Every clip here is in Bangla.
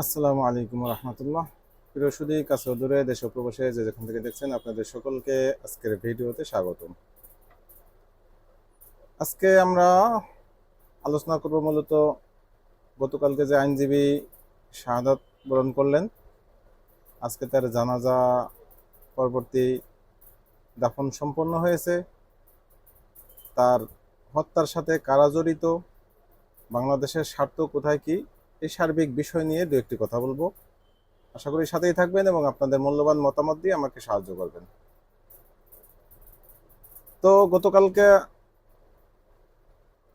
আসসালামু আলাইকুম রহমতুল্লাহ। প্রিয় সুদী, কাছে দূরে, দেশ প্রবাসে যে যেখান থেকে দেখছেন, আপনাদের সকলকে আজকের ভিডিওতে স্বাগতম। আজকে আমরা আলোচনা করব মূলত গতকালকে যে আইনজীবী শাহাদাত বরণ করলেন, আজকে তার জানাজা পরবর্তী দাফন সম্পন্ন হয়েছে। তার হত্যার সাথে কারা জড়িত, বাংলাদেশের স্বার্থ কোথায় কি এই সার্বিক বিষয় নিয়ে দু একটি কথা বলব। আশা করি সাথেই থাকবেন এবং আপনাদের মূল্যবান মতামত দিয়ে আমাকে সাহায্য করবেন। তো গতকালকে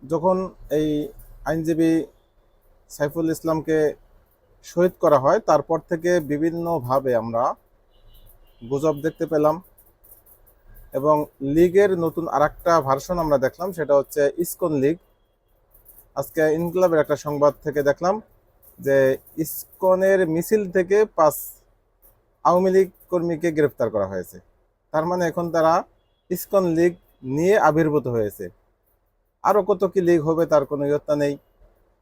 যখন এই আইনজীবী সাইফুল ইসলামকে শহীদ করা হয়, তারপর থেকে বিভিন্নভাবে আমরা গুজব দেখতে পেলাম এবং লিগের নতুন আর একটা ভার্সন আমরা দেখলাম, সেটা হচ্ছে ইসকন লিগ। আজকে ইনকলাবের একটা সংবাদ থেকে দেখলাম যে ইসকনের মিছিল থেকে পাঁচ আওয়ামী লীগ কর্মীকে গ্রেফতার করা হয়েছে। তার মানে এখন তারা ইসকন লীগ নিয়ে আবির্ভূত হয়েছে। আরও কত কি লীগ হবে তার কোনো ইয়ত্তা নেই।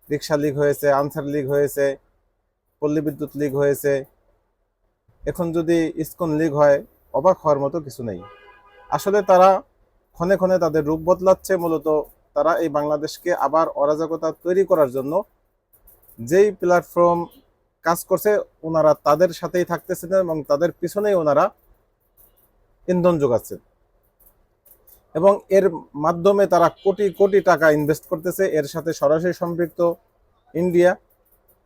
রিক্সা লীগ হয়েছে, আনসার লীগ হয়েছে, পল্লী বিদ্যুৎ লীগ হয়েছে। এখন যদি ইসকন লীগ হয়, অবাক হওয়ার মতো কিছু নেই। আসলে তারা ক্ষণে ক্ষণে তাদের রূপ বদলাচ্ছে। মূলত তারা এই বাংলাদেশকে আবার অরাজকতা তৈরি করার জন্য যেই প্ল্যাটফর্ম কাজ করছে ওনারা তাদের সাথেই থাকতেছেন এবং তাদের পিছনেই ওনারা ইন্ধন যোগাচ্ছেন এবং এর মাধ্যমে তারা কোটি কোটি টাকা ইনভেস্ট করতেছে। এর সাথে সরাসরি সম্পৃক্ত ইন্ডিয়া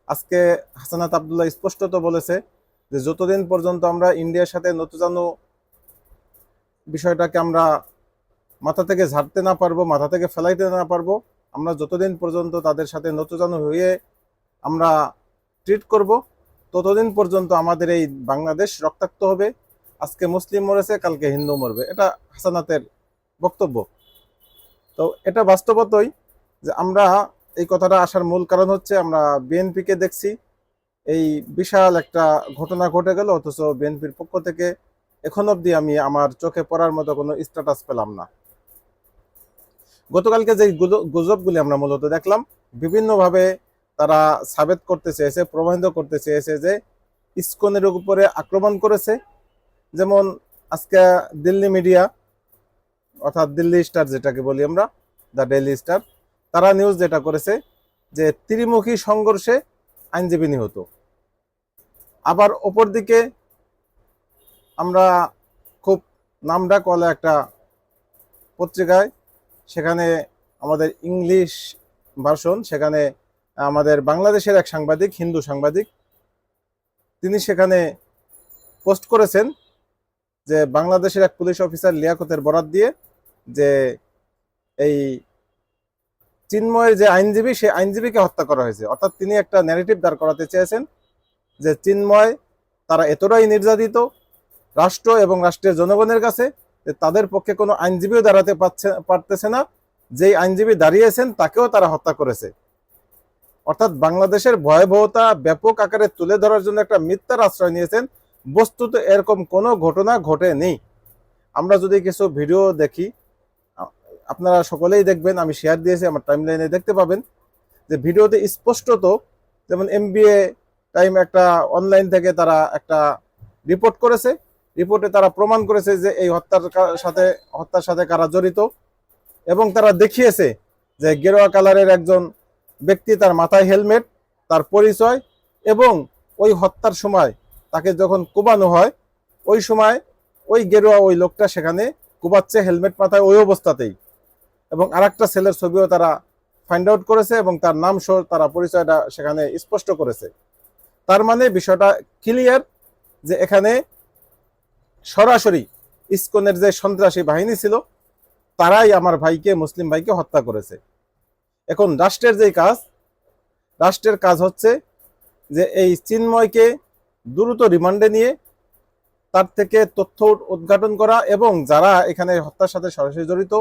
আজকে হাসানাত আবদুল্লাহ স্পষ্টত বলেছে যে, যতদিন পর্যন্ত আমরা ইন্ডিয়ার সাথে নতুজানু বিষয়টাকে আমরা মাথা থেকে ঝাড়তে না পারব, মাথা থেকে ফেলাইতে না পারব, আমরা যতদিন পর্যন্ত তাদের সাথে নতুজানু হয়ে আমরা ট্রিট করব। ততদিন পর্যন্ত আমাদের এই বাংলাদেশ রক্তাক্ত হবে। আজকে মুসলিম মরেছে, কালকে হিন্দু মরবে। এটা হাসানাতের বক্তব্য। তো এটা বাস্তবতই যে আমরা এই কথাটা আসার মূল কারণ হচ্ছে আমরা বিএনপিকে দেখছি। এই বিশাল একটা ঘটনা ঘটে গেল, অথচ বিএনপির পক্ষ থেকে এখন অবধি আমি আমার চোখে পড়ার মতো কোনো স্ট্যাটাস পেলাম না। গতকালকে যে গুজ- গুজবগুলি আমরা মূলত দেখলাম, বিভিন্নভাবে তারা সাবেত করতে চেয়েছে, প্রমাণিত করতে চেয়েছে যে ইস্কনের উপরে আক্রমণ করেছে। যেমন আজকে দিল্লি মিডিয়া, অর্থাৎ দিল্লি স্টার যেটাকে বলি আমরা, দ্য ডেইলি স্টার, তারা নিউজ যেটা করেছে যে ত্রিমুখী সংঘর্ষে আইনজীবী নিহত। আবার অপরদিকে আমরা খুব নামডাক ওয়ালা একটা পত্রিকায়, সেখানে আমাদের ইংলিশ ভার্সন, সেখানে আমাদের বাংলাদেশের এক সাংবাদিক, হিন্দু সাংবাদিক, তিনি সেখানে পোস্ট করেছেন যে বাংলাদেশের এক পুলিশ অফিসার লিয়াকতের বরাত দিয়ে যে এই চিন্ময়ের যে আইনজীবী সেই আইনজীবীকে হত্যা করা হয়েছে। অর্থাৎ তিনি একটা ন্যারেটিভ দাঁড় করাতে চেয়েছেন যে চিন্ময় তারা এতটাই নির্যাতিত রাষ্ট্র এবং রাষ্ট্রের জনগণের কাছে যে তাদের পক্ষে কোনো আইনজীবীও দাঁড়াতে পারছে পারতেছে না। যেই আইনজীবী দাঁড়িয়েছেন, তাকেও তারা হত্যা করেছে। অর্থাৎ বাংলাদেশের ভয়াবহতা ব্যাপক আকারে তুলে ধরার জন্য একটা মিথ্যার আশ্রয় নিয়েছেন, বস্তুত এরকম কোনো ঘটনা ঘটেনি। আমরা যদি কিছু ভিডিও দেখি আপনারা সকলেই দেখবেন, আমি শেয়ার দিয়েছি, আমার টাইম লাইনে দেখতে পাবেন যে ভিডিওতে স্পষ্টত যেমন এমবিএ টাইম একটা অনলাইন থেকে তারা একটা রিপোর্ট করেছে। রিপোর্টে তারা প্রমাণ করেছে যে এই হত্যার সাথে হত্যার সাথে কারা জড়িত এবং তারা দেখিয়েছে যে গেরুয়া কালারের একজন ব্যক্তি তার মাথায় হেলমেট, তার পরিচয় এবং ওই হত্যার সময় তাকে যখন কোবানো হয়, ওই সময় ওই গেরুয়া ওই লোকটা সেখানে কোবাচ্ছে হেলমেট মাথায় ওই অবস্থাতেই। এবং আরেকটা ছেলের ছবিও তারা ফাইন্ড আউট করেছে এবং তার নাম সহ তারা পরিচয়টা সেখানে স্পষ্ট করেছে। তার মানে বিষয়টা ক্লিয়ার যে এখানে সরাসরি ইসকনের যে সন্ত্রাসী বাহিনী ছিল, তারাই আমার ভাইকে, মুসলিম ভাইকে হত্যা করেছে। এখন রাষ্ট্রের যে কাজ, রাষ্ট্রের কাজ হচ্ছে যে এই চিন্ময়কে দ্রুত রিমান্ডে নিয়ে তার থেকে তথ্য উদ্ঘাটন করা এবং যারা এখানে হত্যার সাথে সরাসরি জড়িত,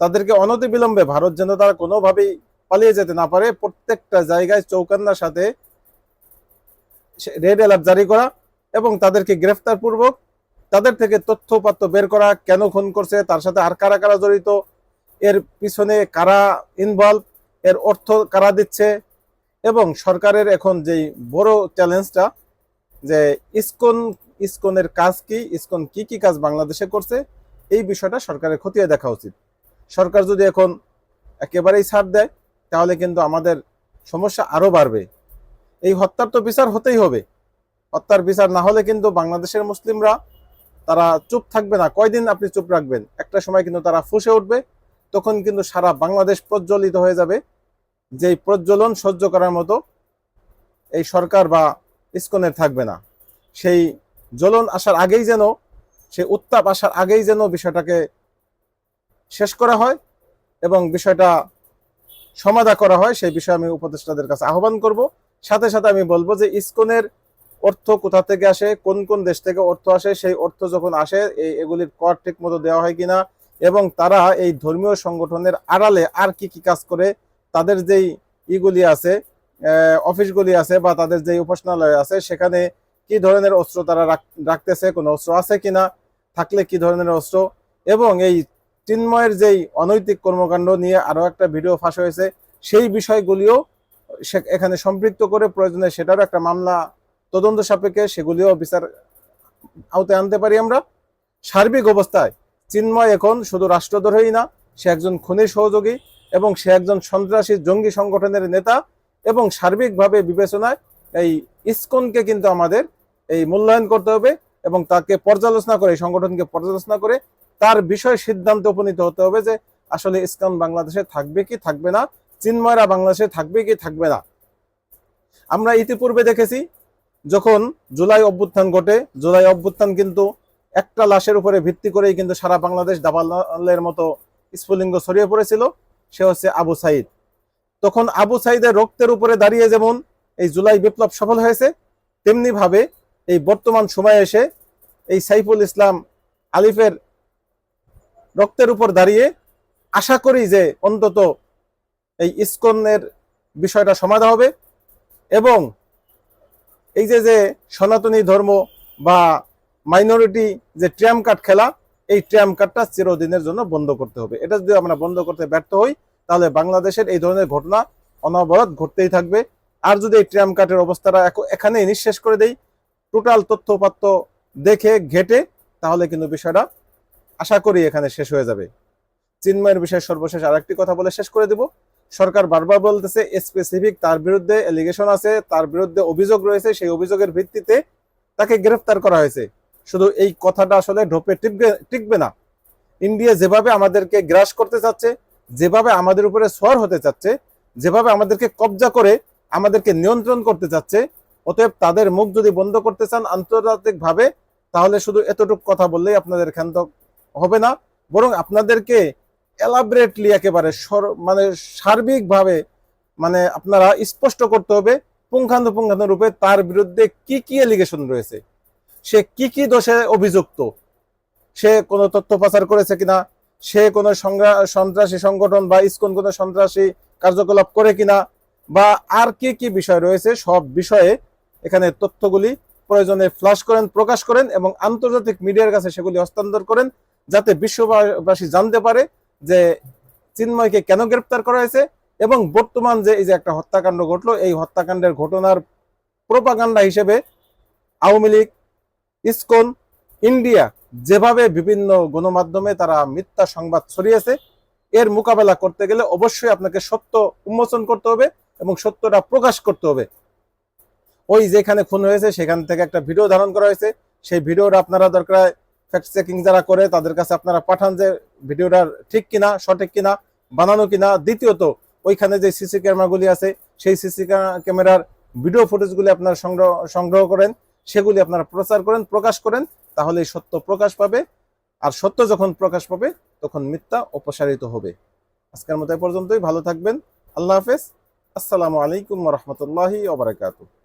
তাদেরকে অনতিবিলম্বে ভারত যেন তারা কোনোভাবেই পালিয়ে যেতে না পারে, প্রত্যেকটা জায়গায় চৌকান্নার সাথে রেড অ্যালার্ট জারি করা এবং তাদেরকে গ্রেফতার পূর্বক তাদের থেকে তথ্যপাত্র বের করা, কেন খুন করছে, তার সাথে আর কারা কারা জড়িত, এর পিছনে কারা ইনভলভ এর অর্থ কারা দিচ্ছে? এবং সরকারের এখন যেই বড় চ্যালেঞ্জটা, যে ইসকন, ইসকনের কাজ কি, ইসকন কি কি কাজ বাংলাদেশে করছে, এই বিষয়টা সরকারের খতিয়ে দেখা উচিত। সরকার যদি এখন একেবারেই ছাড় দেয়, তাহলে কিন্তু আমাদের সমস্যা আরও বাড়বে। এই হত্যার তো বিচার হতেই হবে। হত্যার বিচার না হলে কিন্তু বাংলাদেশের মুসলিমরা, তারা চুপ থাকবে না। কয়দিন আপনি চুপ রাখবেন? একটা সময় কিন্তু তারা ফুসে উঠবে। তখন কিন্তু সারা বাংলাদেশ প্রজ্বলিত হয়ে যাবে। যেই প্রজ্বলন সহ্য করার মতো এই সরকার বা ইস্কনের থাকবে না। সেই জ্বলন আসার আগেই যেন, সেই উত্তাপ আসার আগেই যেন বিষয়টাকে শেষ করা হয় এবং বিষয়টা সমাধা করা হয়, সেই বিষয়ে আমি উপদেষ্টাদের কাছে আহ্বান করব। সাথে সাথে আমি বলব যে ইসকনের অর্থ কোথা থেকে আসে, কোন কোন দেশ থেকে অর্থ আসে, সেই অর্থ যখন আসে, এই এগুলির কর ঠিক মতো দেওয়া হয় কিনা এবং তারা এই ধর্মীয় সংগঠনের আড়ালে আর কি কি কাজ করে, তাদের যেই ইগুলি আছে অফিসগুলি আছে বা তাদের যেই উপাসনালয় আছে, সেখানে কি ধরনের অস্ত্র তারা রাখ- রাখতেছে, কোনো অস্ত্র আছে কিনা, থাকলে কি ধরনের অস্ত্র, এবং এই চিন্ময়ের যেই অনৈতিক কর্মকাণ্ড নিয়ে আরও একটা ভিডিও ফাঁস হয়েছে, সেই বিষয়গুলিও এখানে সম্পৃক্ত করে প্রয়োজনে সেটারও একটা মামলা তদন্ত সাপেক্ষে সেগুলিও বিচার আওতায় আনতে পারি আমরা। সার্বিক অবস্থায় চিন্ময় এখন শুধু রাষ্ট্রদ্রোহী না, সে একজন খুনির সহযোগী এবং সে একজন সন্ত্রাসী জঙ্গি সংগঠনের নেতা এবং সার্বিকভাবে বিবেচনায় এই ইসকনকে কিন্তু আমাদের এই মূল্যায়ন করতে হবে এবং তাকে পর্যালোচনা করে সংগঠনকে পর্যালোচনা করে তার বিষয় সিদ্ধান্ত উপনীত হতে হবে যে আসলে ইসকন বাংলাদেশে থাকবে কি, থাকবে না, চিন্ময়রা বাংলাদেশে থাকবে কি, থাকবে না। আমরা ইতিপূর্বে দেখেছি, যখন জুলাই অভ্যুত্থান ঘটে, জুলাই অভ্যুত্থান কিন্তু একটা লাশের উপরে ভিত্তি করেই কিন্তু সারা বাংলাদেশ দাবালের মতো স্ফুলিঙ্গ ছড়িয়ে পড়েছিল, সে হচ্ছে আবু সাইদ। তখন আবু সাইদের রক্তের উপরে দাঁড়িয়ে যেমন এই জুলাই বিপ্লব সফল হয়েছে তেমনি ভাবে এই বর্তমান সময়ে এসে এই সাইফুল ইসলাম আলিফের রক্তের উপর দাঁড়িয়ে আশা করি যে অন্তত এই ইসকনের বিষয়টা সমাধা হবে এবং এই যে যে সনাতনী ধর্ম বা মাইনরিটি যে ট্র্যাম কার্ড খেলা, এই ট্র্যাম কার্ডটা চিরদিনের জন্য বন্ধ করতে হবে। এটা যদি আমরা বন্ধ করতে ব্যর্থ হই, তাহলে বাংলাদেশের এই ধরনের ঘটনা অনবরত ঘটতেই থাকবে। আর যদি এই ট্র্যাম কার্ডের অবস্থাটা এখানেই নিঃশেষ করে দেই টোটাল তথ্যপাত্য দেখে, ঘেটে, তাহলে কিন্তু বিষয়টা আশা করি এখানে শেষ হয়ে যাবে। চিন্ময়ের বিষয়ে সর্বশেষ আরেকটি কথা বলে শেষ করে দেব। সরকার বারবার বলতেছে স্পেসিফিক তার বিরুদ্ধে এলিগেশন আছে, তার বিরুদ্ধে অভিযোগ রয়েছে, সেই অভিযোগের ভিত্তিতে তাকে গ্রেফতার করা হয়েছে। শুধু এই কথাটা আসলে ঢোপে টিকবে টিকবে না। ইন্ডিয়া যেভাবে আমাদেরকে গ্রাস করতে চাচ্ছে, যেভাবে আমাদের উপরে সোয়ার হতে চাচ্ছে, যেভাবে আমাদেরকে কবজা করে আমাদেরকে নিয়ন্ত্রণ করতে চাচ্ছে, অতএব তাদের মুখ যদি বন্ধ করতে চান আন্তর্জাতিক ভাবে তাহলে শুধু এতটুকু কথা বললেই আপনাদের ক্ষান্ত হবে না। বরং আপনাদেরকে এলাবরেটলি একেবারে সর- মানে সার্বিকভাবে মানে আপনারা স্পষ্ট করতে হবে পুঙ্খানুপুঙ্খানু রূপে তার বিরুদ্ধে কি কি এলিগেশন রয়েছে। সে কি কি দোষে অভিযুক্ত? সে কোনো তথ্য পাচার করেছে কিনা? সে কোনো সন্ত্রাসী সংগঠন বা ইসকন কোনো সন্ত্রাসী কার্যকলাপ করে কিনা? বা আর কি কি বিষয় রয়েছে? সব বিষয়ে এখানে তথ্যগুলি প্রয়োজনে ফ্লাশ করেন, প্রকাশ করেন এবং আন্তর্জাতিক মিডিয়ার কাছে সেগুলি হস্তান্তর করেন যাতে বিশ্ববাসী জানতে পারে যে চিন্ময়কে কেন গ্রেপ্তার করা হয়েছে এবং বর্তমান যে এই যে একটা হত্যাকাণ্ড ঘটলো, এই হত্যাকাণ্ডের ঘটনার প্রোপাগান্ডা হিসেবে আওয়ামী লীগ ইসকন, ইন্ডিয়া যেভাবে বিভিন্ন গণমাধ্যমে তারা মিথ্যা সংবাদ ছড়িয়েছে, এর মোকাবেলা করতে গেলে অবশ্যই আপনাকে সত্য উন্মোচন করতে হবে এবং সত্যটা প্রকাশ করতে হবে। ওই যেখানে খুন হয়েছে, সেখান থেকে একটা ভিডিও ধারণ করা হয়েছে। সেই ভিডিওটা আপনারা দরকার ফ্যাক্ট চেকিং যারা করে, তাদের কাছে আপনারা পাঠান যে ভিডিওটা ঠিক কিনা, সঠিক কিনা, বানানো কিনা। দ্বিতীয়ত, ওইখানে যে সিসি ক্যামেরাগুলি আছে, সেই সিসি ক্যামেরার ভিডিও ফুটেজগুলি আপনারা সংগ্রহ সংগ্রহ করেন। সেগুলি আপনারা প্রচার করেন, প্রকাশ করেন তাহলে সত্য প্রকাশ পাবে। আর সত্য যখন প্রকাশ পাবে, তখন মিথ্যা অপসারিত হবে। আজকের মতো পর্যন্তই, ভালো থাকবেন। আল্লাহ হাফেজ। আসসালামু আলাইকুম রহমতুল্লাহি ওবরাকাতুহ